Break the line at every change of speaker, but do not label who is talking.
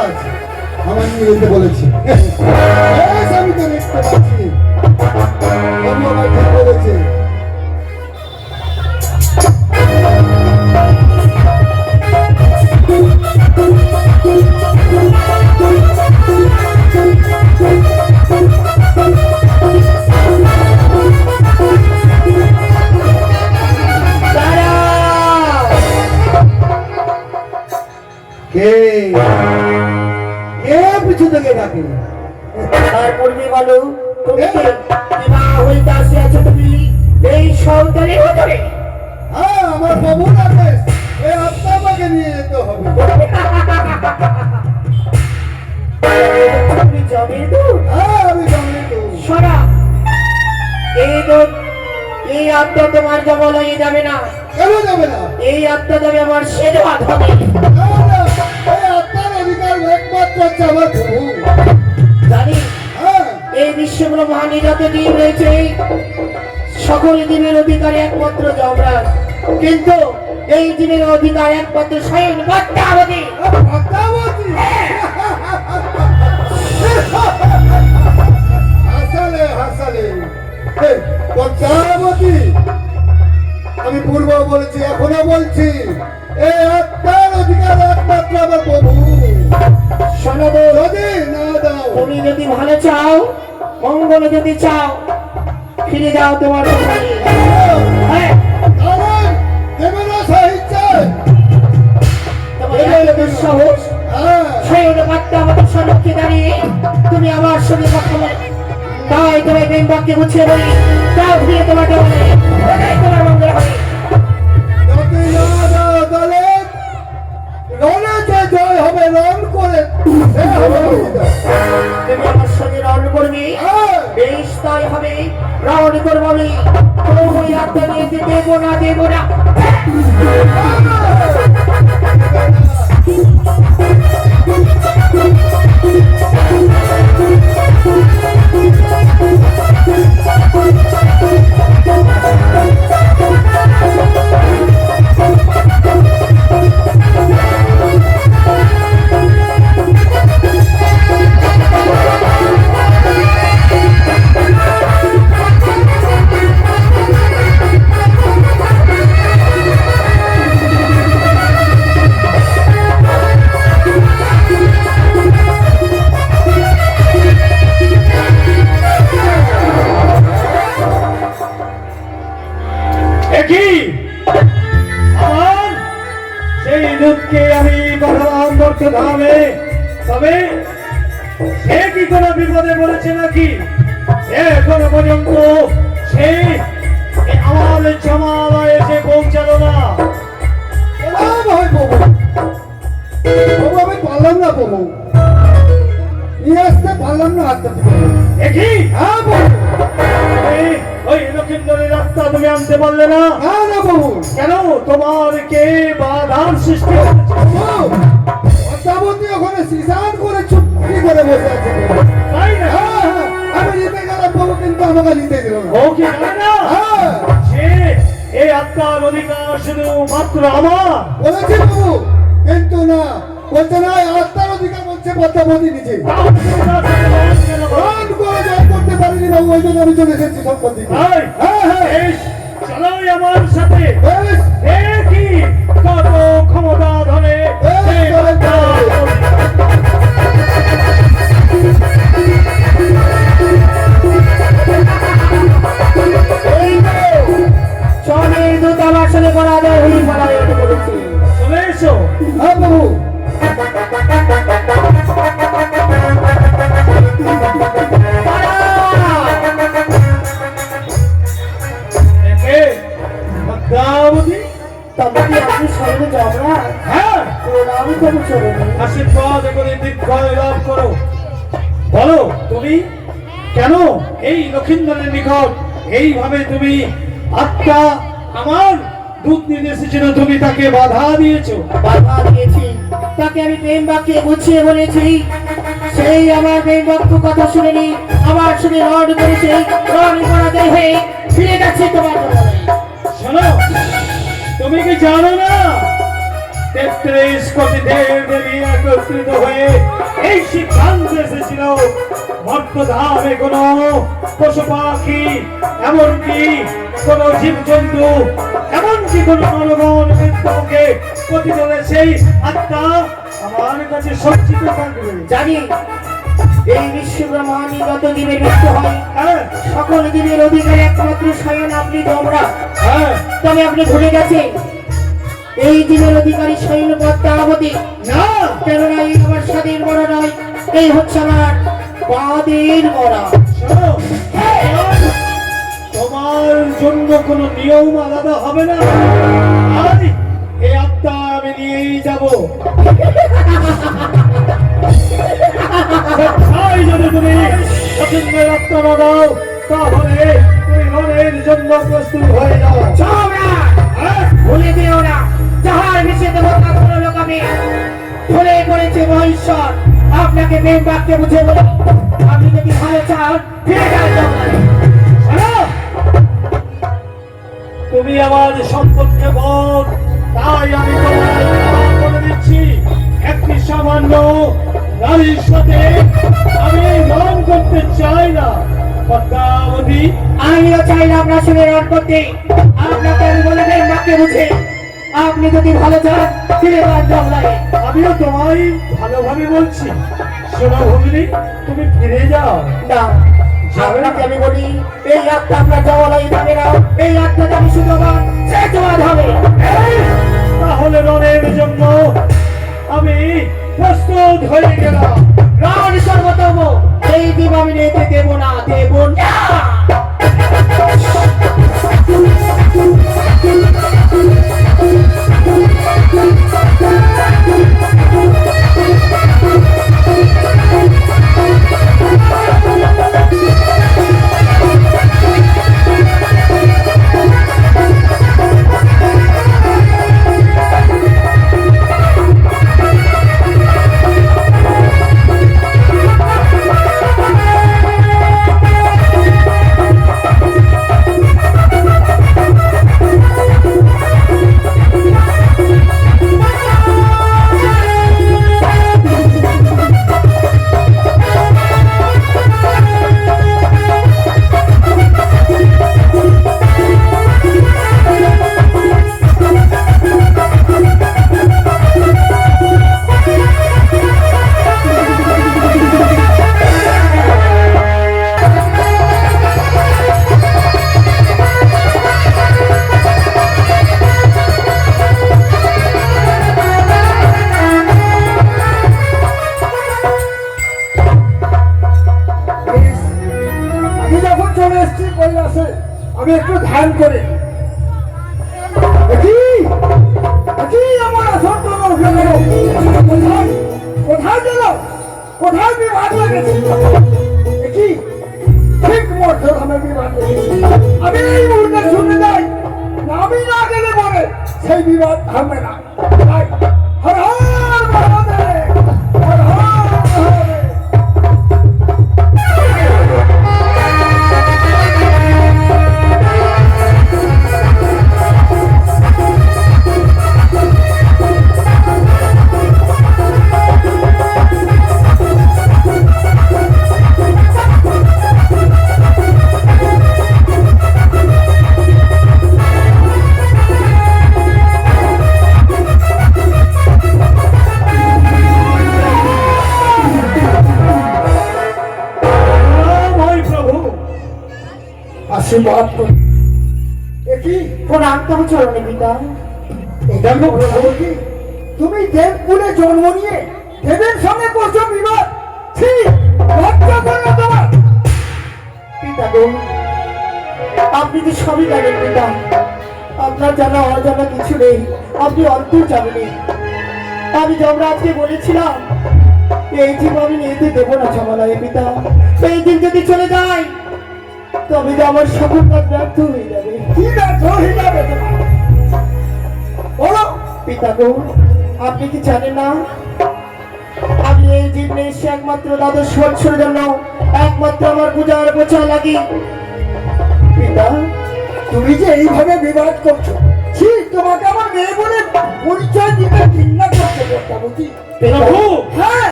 মহারাজ আমার নিয়ে যেতে বলেছে আমি তো দেখতে পাচ্ছি। ঠিক বলেছে কে পিছু থেকে। ডাকে
তারপরে বলো তুমি বিবাহ হইতে আসিয়াছ তুমি এই সন্তানের ভেতরে।
হ্যাঁ আমার বাবু আদেশ। এই আত্মা আমাকে নিয়ে যেতে হবে।
তুমি জমির দুধ
হ্যাঁ আমি তো
সরা এই দুধ এই আত্মা তোমার জমা লইয়ে যাবে না।
কেন যাবে না?
এই আত্মা যাবে আমার সেবা ধনে
একমাত্র আমার প্রভু
জানি।
হ্যাঁ।
এই বিশ্বগুলো মহানি যত রয়েছে। সকল দ্বীপের অধিকার একমাত্র যমরাজ কিন্তু এই দ্বীপের অধিকার একমাত্র স্বয়ং পদ্মাবতী মঙ্গল যদি চাও ফিরে যাও তোমার। হ্যাঁ, দুঃসাহস
হ্যাঁ।
সম্মুখে দাঁড়িয়ে তুমি আমার সঙ্গে কথা বলে। তাই তোমার প্রেম বাক্যে গুছিয়ে বলি তাও ফিরে তোমাকে দেওয়ালে
কোনো বিপদে বলেছে নাকি? এখনও পর্যন্ত সে আমার জমালয়ে এসে পৌঁছালো না।
এলাম হয় প্রভু। প্রভু আমি পারলাম না প্রভু। নিয়ে আসতে পারলাম না আত্মা থেকে হ্যাঁ প্রভু।
ওই লক্ষিন্দরের রাস্তা তুমি আনতে পারলে না?
না না প্রভু।
কেন? তোমার কে বাধার সৃষ্টি করেছে?
ওখানে
তাই না
আমি নিতে গেলাম প্রভু কিন্তু আমাকে নিতে দিল না
ও না এই আত্মার অধিকার শুধু মাত্র আমার।
বলেছি প্রভু কিন্তু না বলছে না আত্মার অধিকার বলছে পদ্মাবতী নিজে।
তাহলে তুমি তার সাথে লড়াই কেন করো?
রণ করে জয় করতে পারিনি বাবু ওই জন্য আমি চলে এসেছি সম্পত্তি হ্যাঁ হ্যাঁ।
আমার সাথে।
বেশ।
তবে আপনি
হ্যাঁ।
প্রণাম করে চলুন
আশীর্বাদ করে দীর্ঘায় লাভ করো। বলো তুমি? কেন? এই লক্ষিন্দরের নিকট এইভাবে তুমি আত্মা আমার দুধ নিতে এসেছিল তুমি তাকে বাধা দিয়েছ।
বাধা দিয়েছি। তাকে আমি প্রেম বাক্যে গুছিয়ে বলেছি। সেই আমার প্রেম বাক্য কথা শুনেনি। আমার সঙ্গে রড করেছে। রড করাতে হয়ে ফিরে গেছে তোমার
শোনো তুমি কি জানো না? তেত্রিশ কোটি দেব দেবী একত্রিত হয়ে এই সিদ্ধান্ত এসেছিল মর্তধামে কোনো পশু পাখি, এমনকি কোনো জীবজন্তু, এমনকি কোনো নরগণ মৃত্যুকে প্রতিদিনে সেই আত্মা আমার কাছে সজ্জিত থাকবে।
জানি। এই বিশ্ব ব্রহ্মাণ্ডে যত জীবের মৃত্যু হয়।
হ্যাঁ।
সকল জীবের অধিকার একমাত্র স্বয়ং আপনি তোমরা।
হ্যাঁ।
তবে আপনি ভুলে গেছেন এই জীবের অধিকারী সৈন্য পদ্মাবতী।
না।
কেননা এই আমার স্বাধীন মরা নয় এই হচ্ছে আমার বাদের মরা।
শোনো, তোমার জন্য কোনো নিয়ম আলাদা হবে না। এই আত্মা আমি নিয়েই যাব। তাই যদি তুমি পছন্দের আত্মা দাও তাহলে তুমি মনের জন্য প্রস্তুত হয়ে যাও! হ্যাঁ?
ভুলে দিও না যাহার নিষেধ হত্যা কোনো লোকাবে ভুলে পড়েছে মহেশ্বর আপনাকে প্রেম বাক্যে বুঝে বলে আপনি যদি ভালো চান ফিরে যান
তুমি আমার সম্পর্কে বল তাই আমি করে দিচ্ছি। একটি সামান্য নারীর সাথে আমি রং করতে চাই না। পদ্মাবতী।
আমিও চাই না আপনার সঙ্গে রণ করতে। আপনাকে আমি বলে প্রেম বাক্যে বুঝে। আপনি যদি ভালো চান ফিরে জঙ্গলে।
আমিও তোমায় ভালোভাবে বলছি। শোনো ভগিনী তুমি ফিরে যাও।
না আপনাকে আমি বলি এই আত্মা আপনার জঙ্গলাই যাবে না। এই আত্মা যাবে শুধু আমার সে জবাদ হবে।
তাহলে রণের জন্য আমি প্রস্তুত হয়ে গেলাম।
রণ সর্বতম এই দিব আমি নিতে দেব না দেব না।
তো উঠে গেল কোথায়? গেল? কোথায় বিবাদ লেগেছে? দেখি ঠিক মধ্যে আমি লেগেছে। আমি এই মুহূর্তে শুনে যাই আমি না গেলে পরে সেই বিবাদ থামবে না। আশীর্বাদ করি একই
প্রণাম তবে চরণে পিতা।
দেখো প্রভুজি তুমি দেবকুলে জন্ম নিয়ে দেবের সঙ্গে করছ বিবাদ। ছি লজ্জা করে তোমার।
পিতা গো আপনি যে সবই জানেন পিতা। আপনার জানা অজানা কিছু নেই। আপনি অন্তর জানেন আমি যমরাজকে বলেছিলাম এই জীব আমি নিতে দেবো না ছমালয়ে পিতা। এই দিন যদি চলে যায় তবে যে আমার সকল ব্যর্থ হয়ে যাবে
কি ব্যর্থ হয়ে যাবে বলো
পিতা গো আপনি কি জানেন না? আমি এই জীব নিয়ে এসে একমাত্র দ্বাদশ বছরের জন্য একমাত্র আমার পূজার বোঝা লাগি। পিতা
তুমি যে এইভাবে বিবাদ করছ ছি তোমাকে আমার মেয়ে বলে পরিচয় দিতে করছে প্রত্যাবতী
প্রভু
হ্যাঁ।